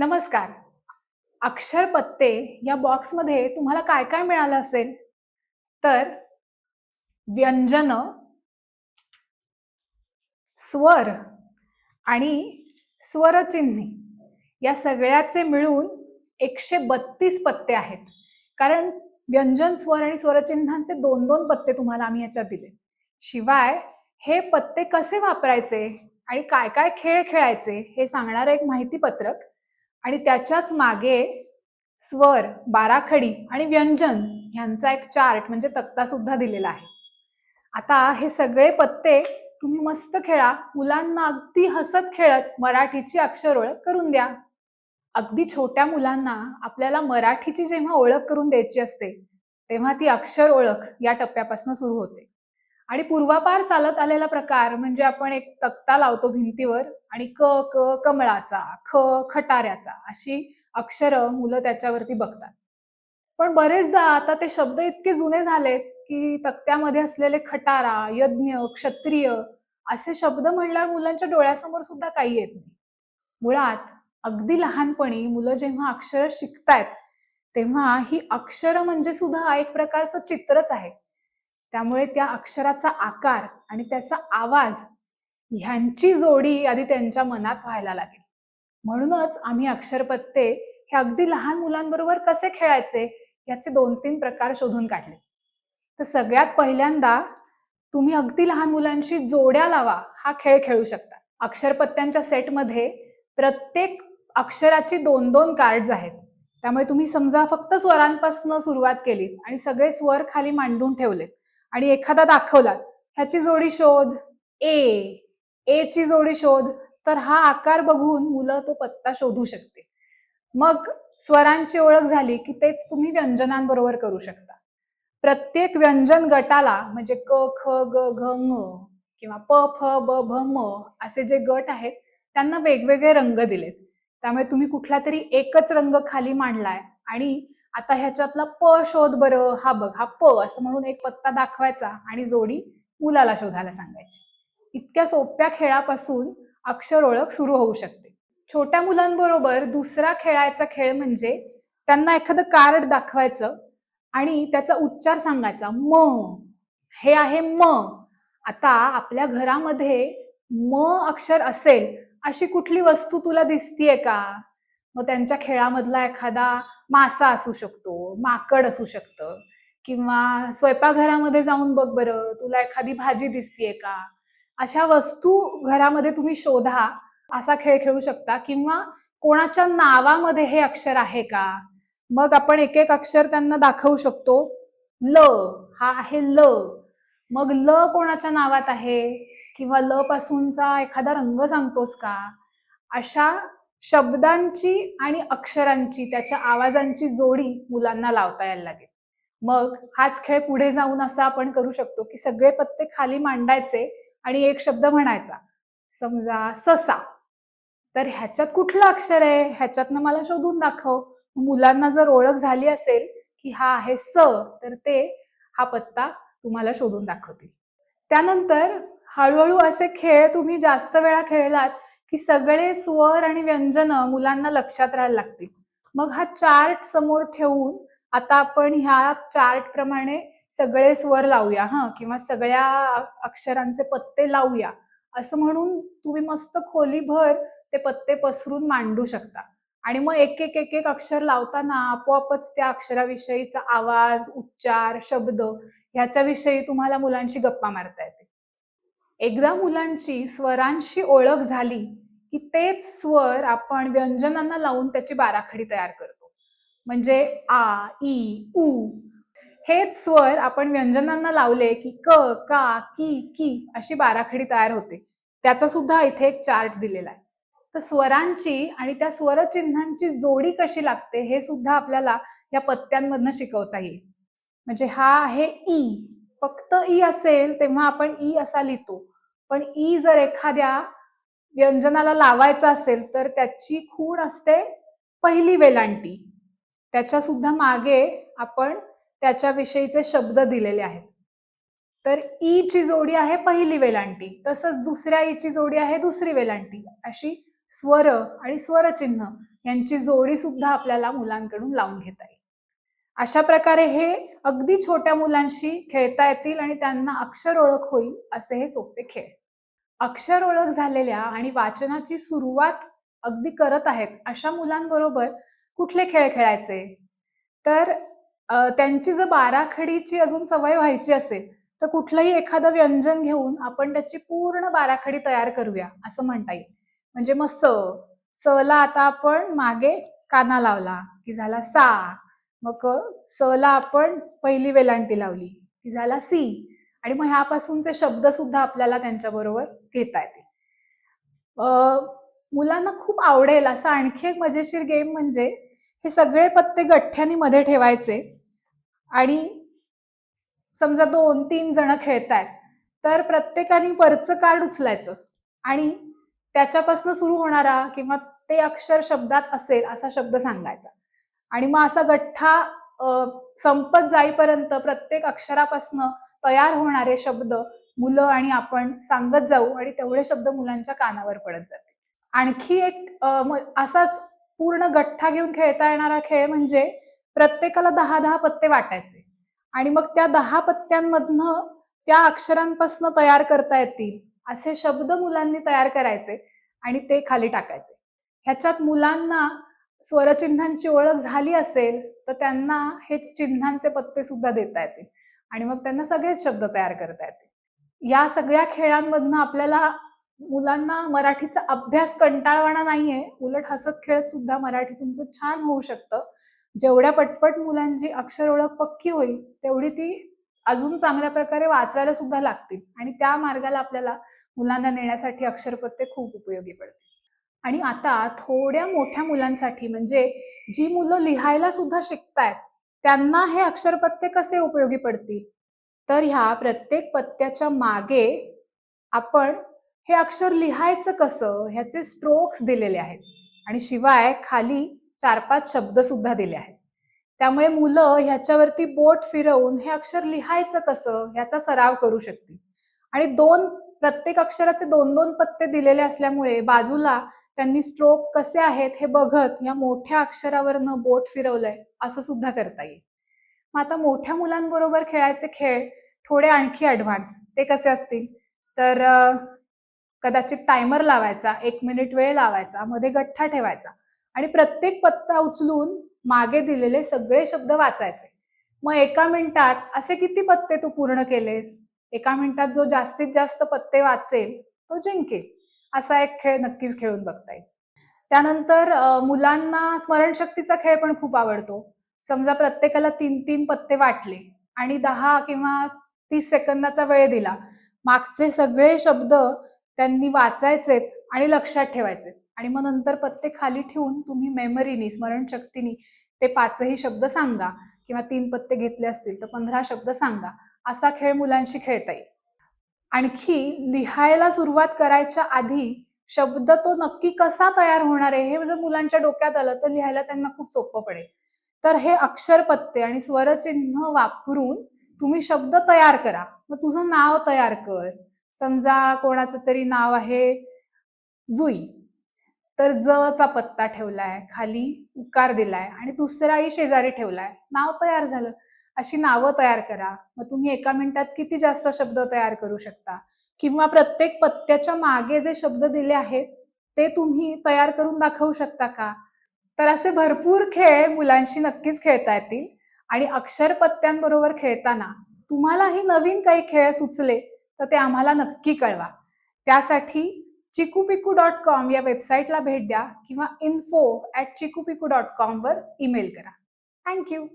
नमस्कार. अक्षर पत्ते या बॉक्समध्ये तुम्हाला काय काय मिळालं असेल? तर व्यंजन स्वर आणि स्वरचिन्हे या सगळ्याचे मिळून एकशे बत्तीस पत्ते आहेत. कारण व्यंजन स्वर आणि स्वरचिन्हांचे दोन दोन पत्ते तुम्हाला आम्ही याच्यात दिले. शिवाय हे पत्ते कसे वापरायचे आणि काय काय खेळ खेळायचे हे सांगणारं एक माहितीपत्रक आणि त्याच्याच मागे स्वर बाराखडी आणि व्यंजन ह्यांचा एक चार्ट म्हणजे तक्ता सुद्धा दिलेला आहे. आता हे सगळे पत्ते तुम्ही मस्त खेळा. मुलांना अगदी हसत खेळत मराठीची अक्षर ओळख करून द्या. अगदी छोट्या मुलांना आपल्याला मराठीची जेव्हा ओळख करून द्यायची असते तेव्हा ती अक्षर ओळख या टप्प्यापासून सुरू होते. आणि पूर्वापार चालत आलेला प्रकार म्हणजे आपण एक तक्ता लावतो भिंतीवर आणि क क कमळाचा ख खटाऱ्याचा अशी अक्षरं मुलं त्याच्यावरती बघतात. पण बरेचदा आता ते शब्द इतके जुने झालेत की तक्त्यामध्ये असलेले खटारा यज्ञ क्षत्रिय असे शब्द म्हणल्यावर मुलांच्या डोळ्यासमोर सुद्धा काही येत नाही. मुळात अगदी लहानपणी मुलं जेव्हा अक्षर शिकतायत तेव्हा ही अक्षर म्हणजे सुद्धा एक प्रकारचं चित्रच आहे. त्यामुळे त्या अक्षराचा आकार आणि त्याचा आवाज ह्यांची जोडी आधी त्यांच्या मनात व्हायला लागेल. म्हणूनच आम्ही अक्षरपत्ते हे अगदी लहान मुलांबरोबर कसे खेळायचे याचे दोन तीन प्रकार शोधून काढले. तर सगळ्यात पहिल्यांदा तुम्ही अगदी लहान मुलांशी जोड्या लावा हा खेळ खेळू शकता. अक्षरपत्त्यांच्या सेटमध्ये प्रत्येक अक्षराची दोन दोन कार्ड्स आहेत. त्यामुळे तुम्ही समजा फक्त स्वरांपासून सुरुवात केली आणि सगळे स्वर खाली मांडून ठेवलेत. आणि एखादा दाखवला ह्याची जोडी शोध ए ए ची जोडी शोध तर हा आकार बघून मुलं तो पत्ता शोधू शकते. मग स्वरांची ओळख झाली की तेच तुम्ही व्यंजनांबरोबर करू शकता. प्रत्येक व्यंजन गटाला म्हणजे क ख ग घ ङ किंवा प फ ब भ म असे जे गट आहेत त्यांना वेगवेगळे रंग दिलेत. त्यामुळे तुम्ही कुठला तरी एकच रंग खाली मांडलाय आणि आता ह्याच्यातला प शोध बरं हा बघ हा प असं म्हणून एक पत्ता दाखवायचा आणि जोडी मुलाला शोधायला सांगायची. इतक्या सोप्या खेळापासून अक्षर ओळख सुरू होऊ शकते. छोट्या मुलांबरोबर दुसरा खेळायचा खेळ म्हणजे त्यांना एखादं कार्ड दाखवायचं आणि त्याचा उच्चार सांगायचा म हे आहे म. आता आपल्या घरामध्ये म अक्षर असेल अशी कुठली वस्तू तुला दिसतीये का? मग त्यांच्या खेळामधला एखादा मासा असू शकतो माकड असू शकतं किंवा स्वयंपाकघरामध्ये जाऊन बघ बरं तुला एखादी भाजी दिसतीये का? अशा वस्तू घरामध्ये तुम्ही शोधा असा खेळ खेळू शकता किंवा कोणाच्या नावामध्ये हे अक्षर आहे का? मग आपण एक एक अक्षर त्यांना दाखवू शकतो. ल हा आहे ल. मग ल कोणाच्या नावात आहे? किंवा ल पासूनचा एखादा रंग सांगतोस का? अशा शब्दांची आणि अक्षरांची त्याच्या आवाजांची जोडी मुलांना लावता यायला लागेल. मग हाच खेळ पुढे जाऊन असा आपण करू शकतो की सगळे पत्ते खाली मांडायचे आणि एक शब्द म्हणायचा. समजा ससा. तर ह्याच्यात कुठलं अक्षर आहे? ह्याच्यातनं मला शोधून दाखव. मुलांना जर ओळख झाली असेल की हा आहे स तर ते हा पत्ता तुम्हाला शोधून दाखवतील. त्यानंतर हळूहळू असे खेळ तुम्ही जास्त वेळा खेळलात की सगळे स्वर आणि व्यंजन मुलांना लक्षात राहायला लागतील. मग हा चार्ट समोर ठेवून आता आपण ह्या चार्ट प्रमाणे सगळे स्वर लावूया हा किंवा सगळ्या अक्षरांचे पत्ते लावूया. असं म्हणून तुम्ही मस्त खोलीभर ते पत्ते पसरून मांडू शकता. आणि मग एक एक एक एक अक्षर लावताना आपोआपच त्या अक्षराविषयीचा आवाज उच्चार शब्द ह्याच्याविषयी तुम्हाला मुलांशी गप्पा मारता येते एकदा मुलांची स्वरांशी ओळख झाली की तेच स्वर आपण व्यंजनांना लावून त्याची बाराखडी तयार करतो. म्हणजे आ ई उ. हेच स्वर आपण व्यंजनांना लावले की क का की की अशी बाराखडी तयार होते. त्याचा सुद्धा इथे एक चार्ट दिलेला आहे. तर स्वरांची आणि त्या स्वरचिन्हांची जोडी कशी लागते हे सुद्धा आपल्याला या पत्त्यांमधनं शिकवता येईल. म्हणजे हा आहे ई. फक्त ई असेल तेव्हा आपण ई असा लिहितो. पण ई जर एखाद्या व्यंजनाला लावायचा असेल तर त्याची खूण असते पहिली वेलांटी. त्याच्या सुद्धा मागे आपण त्याच्याविषयीचे शब्द दिलेले आहेत. तर ई ची जोडी आहे पहिली वेलांटी तसंच दुसऱ्या ई ची जोडी आहे दुसरी वेलांटी. अशी स्वर आणि स्वरचिन्ह यांची जोडी सुद्धा आपल्याला मुलांकडून लावून घेता येईल. अशा प्रकारे हे अगदी छोट्या मुलांशी खेळता येतील आणि त्यांना अक्षर ओळख होईल असे हे सोपे खेळ. अक्षर ओळख झालेल्या आणि वाचनाची सुरुवात अगदी करत आहेत अशा मुलांबरोबर कुठले खेळ खेळायचे? तर त्यांची जर बाराखडीची अजून सवय व्हायची असेल तर कुठलंही एखादं व्यंजन घेऊन आपण त्याची पूर्ण बाराखडी तयार करूया असं म्हणता येईल. म्हणजे मग स स ला आता आपण मागे काना लावला की झाला सा. मग स ला आपण पहिली वेलांटी लावली की झाला सी. आणि मग ह्यापासूनचे शब्द सुद्धा आपल्याला त्यांच्याबरोबर घेता येतील. मुलांना खूप आवडेल असा आणखी एक मजेशीर गेम म्हणजे हे सगळे पत्ते गठ्ठ्यानी मध्ये ठेवायचे आणि समजा दोन तीन जण खेळतायत तर प्रत्येकाने वरचं कार्ड उचलायचं आणि त्याच्यापासून सुरू होणारा किंवा ते अक्षर शब्दात असेल असा शब्द सांगायचा. आणि मग असा गठ्ठा संपत जाईपर्यंत प्रत्येक अक्षरापासनं तयार होणारे शब्द मुलं आणि आपण सांगत जाऊ आणि तेवढे शब्द मुलांच्या कानावर पडत जाते आणखी एक असाच पूर्ण गठ्ठा घेऊन खेळता येणारा खेळ म्हणजे प्रत्येकाला दहा दहा पत्ते वाटायचे. आणि मग त्या दहा पत्त्यांमधनं त्या अक्षरांपासून तयार करता येतील असे शब्द मुलांनी तयार करायचे आणि ते खाली टाकायचे. ह्याच्यात मुलांना स्वरचिन्हांची ओळख झाली असेल तर त्यांना हे चिन्हांचे पत्ते सुद्धा देता येतील. आणि मग त्यांना सगळेच शब्द तयार करता येते. या सगळ्या खेळांमधनं आपल्याला मुलांना मराठीचा अभ्यास कंटाळवाणा नाहीये. उलट हसत खेळत सुद्धा मराठी तुमचं छान होऊ शकतं. जेवढ्या पटपट मुलांची अक्षर ओळख पक्की होईल तेवढी ती अजून चांगल्या प्रकारे वाचायला सुद्धा लागतील. आणि त्या मार्गाला आपल्याला मुलांना नेण्यासाठी अक्षरपत्ते खूप उपयोगी पडते आणि आता थोड्या मोठ्या मुलांसाठी म्हणजे जी मुलं लिहायला सुद्धा शिकतायत त्यांना हे अक्षरपत्ते कसे उपयोगी पडतील? तर ह्या प्रत्येक पत्त्याच्या मागे आपण हे अक्षर लिहायचं कसं? ह्याचे स्ट्रोक्स दिलेले आहेत. आणि शिवाय खाली चार पाच शब्द सुद्धा दिले आहेत. त्यामुळे मुलं ह्याच्यावरती बोट फिरवून हे अक्षर लिहायचं कसं? ह्याचा सराव करू शकतील. आणि दोन प्रत्येक अक्षराचे दोन दोन पत्ते दिलेले असल्यामुळे बाजूला त्यांनी स्ट्रोक कसे आहेत हे बघत या मोठ्या अक्षरावरनं बोट फिरवलंय असं सुद्धा करता येईल. मग आता मोठ्या मुलांबरोबर खेळायचे खेळ थोडे आणखी ॲडव्हान्स ते कसे असतील? तर कदाचित टायमर लावायचा एक मिनिट वेळ लावायचा मध्ये गठ्ठा ठेवायचा आणि प्रत्येक पत्ता उचलून मागे दिलेले सगळे शब्द वाचायचे. मग एका मिनिटात असे किती पत्ते तू पूर्ण केलेस? एका मिनिटात जो जास्तीत जास्त पत्ते वाचेल तो जिंकेल. असा एक खेळ नक्कीच खेळून बघता येईल. त्यानंतर मुलांना स्मरणशक्तीचा खेळ पण खूप आवडतो. समजा प्रत्येकाला तीन तीन पत्ते वाटले आणि दहा किंवा तीस सेकंदाचा वेळ दिला मागचे सगळे शब्द त्यांनी वाचायचेत आणि लक्षात ठेवायचे. आणि मग नंतर पत्ते खाली ठेवून तुम्ही मेमरीनी स्मरणशक्तीनी ते पाचही शब्द सांगा किंवा तीन पत्ते घेतले असतील तर पंधरा शब्द सांगा. असा खेळ मुलांशी खेळता येईल. आणखी लिहायला सुरुवात करायच्या आधी शब्द तो नक्की कसा तयार होणार आहे हे जर मुलांच्या डोक्यात आलं तर लिहायला त्यांना खूप सोपं पडेल. तर हे अक्षर पत्ते आणि स्वरचिन्ह वापरून तुम्ही शब्द तयार करा. मग तुझं नाव तयार कर. समजा कोणाचं तरी नाव आहे जुई. तर ज चा पत्ता ठेवलाय खाली उकार दिलाय आणि दुसराही शेजारी ठेवलाय. नाव तयार झालं. अशी नावं तयार करा. मग तुम्ही एका मिनिटात किती जास्त शब्द तयार करू शकता? किंवा प्रत्येक पत्त्याच्या मागे जे शब्द दिले आहेत ते तुम्ही तयार करून दाखवू शकता का? तर असे भरपूर खेळ मुलांशी नक्कीच खेळता येतील. आणि अक्षर पत्त्यांबरोबर खेळताना तुम्हालाही नवीन काही खेळ सुचले तर ते आम्हाला नक्की कळवा. त्यासाठी चिकूपिकू डॉट कॉम या वेबसाईटला भेट द्या किंवा इन्फो ॲट चिकूपिकू डॉट कॉमवर ईमेल करा. Thank you.